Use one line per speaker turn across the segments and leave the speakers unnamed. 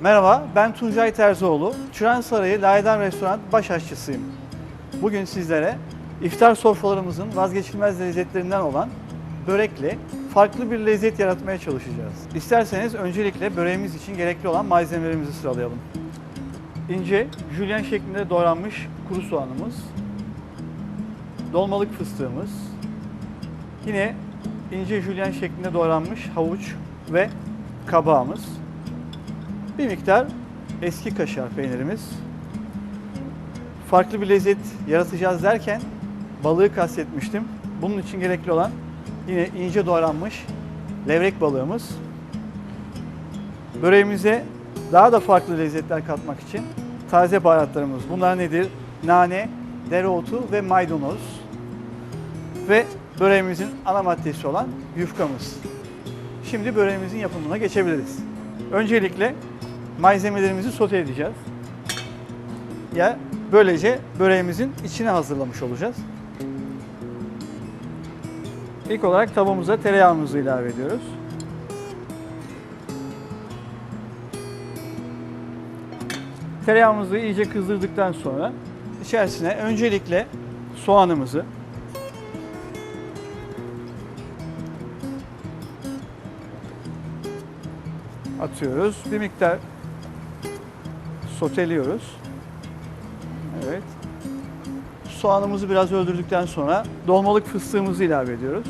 Merhaba, ben Tuncay Terzioğlu. Çuran Sarayı Laydan Restoran baş aşçısıyım. Bugün sizlere iftar sofralarımızın vazgeçilmez lezzetlerinden olan börekle farklı bir lezzet yaratmaya çalışacağız. İsterseniz öncelikle böreğimiz için gerekli olan malzemelerimizi sıralayalım. İnce, jülyen şeklinde doğranmış kuru soğanımız, dolmalık fıstığımız, yine ince jülyen şeklinde doğranmış havuç ve kabağımız, bir miktar eski kaşar peynirimiz. Farklı bir lezzet yaratacağız derken balığı kastetmiştim. Bunun için gerekli olan yine ince doğranmış levrek balığımız. Böreğimize daha da farklı lezzetler katmak için taze baharatlarımız. Bunlar nedir? Nane, dereotu ve maydanoz. Ve böreğimizin ana maddesi olan yufkamız. Şimdi böreğimizin yapımına geçebiliriz. Öncelikle malzemelerimizi sote edeceğiz. Ya böylece böreğimizin içine hazırlamış olacağız. İlk olarak tavamıza tereyağımızı ilave ediyoruz. Tereyağımızı iyice kızdırdıktan sonra içerisine öncelikle soğanımızı atıyoruz. Bir miktar soteliyoruz. Evet. Soğanımızı biraz öldürdükten sonra dolmalık fıstığımızı ilave ediyoruz.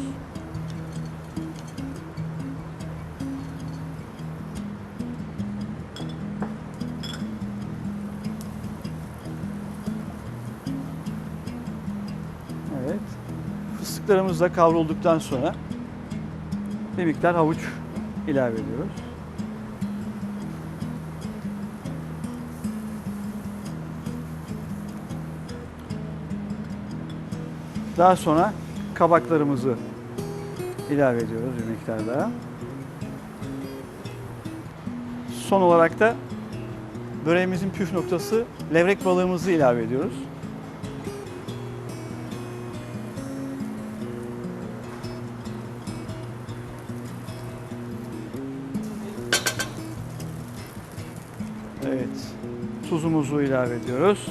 Evet. Fıstıklarımız da kavrulduktan sonra bir miktar havuç ilave ediyoruz. Daha sonra kabaklarımızı ilave ediyoruz bir miktar daha. Son olarak da böreğimizin püf noktası levrek balığımızı ilave ediyoruz. Evet. Tuzumuzu ilave ediyoruz.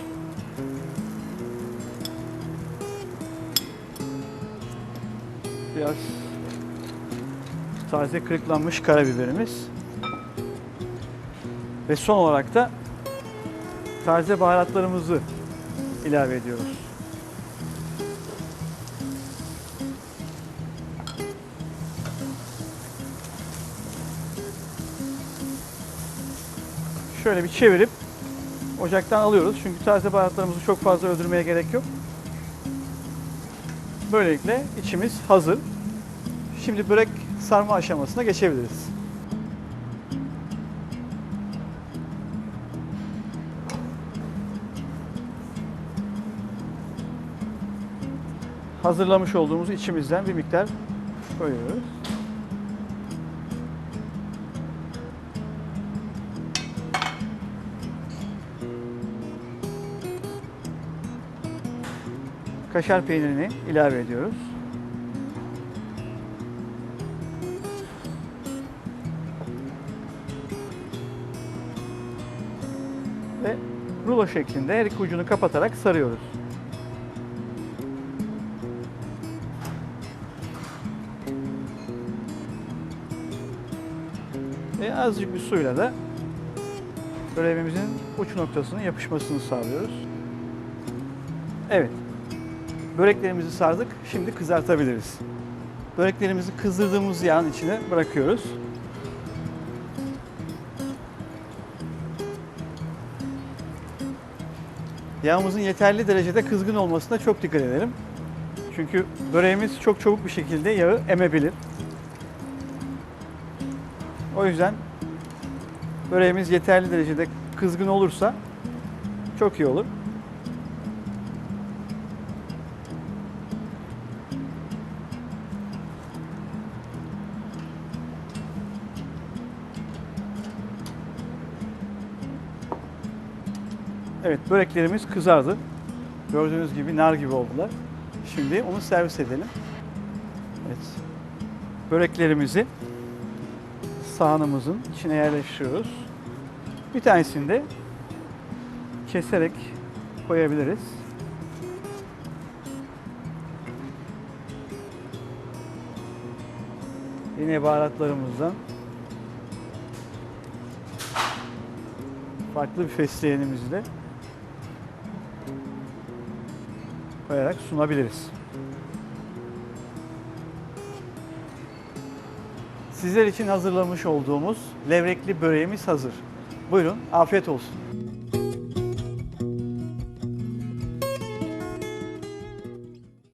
Biraz taze kırıklanmış karabiberimiz. Ve son olarak da taze baharatlarımızı ilave ediyoruz. Şöyle bir çevirip ocaktan alıyoruz. Çünkü taze baharatlarımızı çok fazla öldürmeye gerek yok. Böylelikle içimiz hazır. Şimdi börek sarma aşamasına geçebiliriz. Hazırlamış olduğumuz içimizden bir miktar koyuyoruz. Kaşar peynirini ilave ediyoruz. Ve rulo şeklinde her iki ucunu kapatarak sarıyoruz. Ve azıcık bir suyla da böreğimizin uç noktasının yapışmasını sağlıyoruz. Evet. Böreklerimizi sardık. Şimdi kızartabiliriz. Böreklerimizi kızdırdığımız yağın içine bırakıyoruz. Yağımızın yeterli derecede kızgın olmasına çok dikkat edelim. Çünkü böreğimiz çok çabuk bir şekilde yağı emebilir. O yüzden böreğimiz yeterli derecede kızgın olursa çok iyi olur. Evet böreklerimiz kızardı. Gördüğünüz gibi nar gibi oldular. Şimdi onu servis edelim. Evet. Böreklerimizi sahanımızın içine yerleştiriyoruz. Bir tanesini de keserek koyabiliriz. Yine baharatlarımızdan farklı bir fesleğenimizi koyarak sunabiliriz. Sizler için hazırlamış olduğumuz levrekli böreğimiz hazır. Buyurun, afiyet olsun.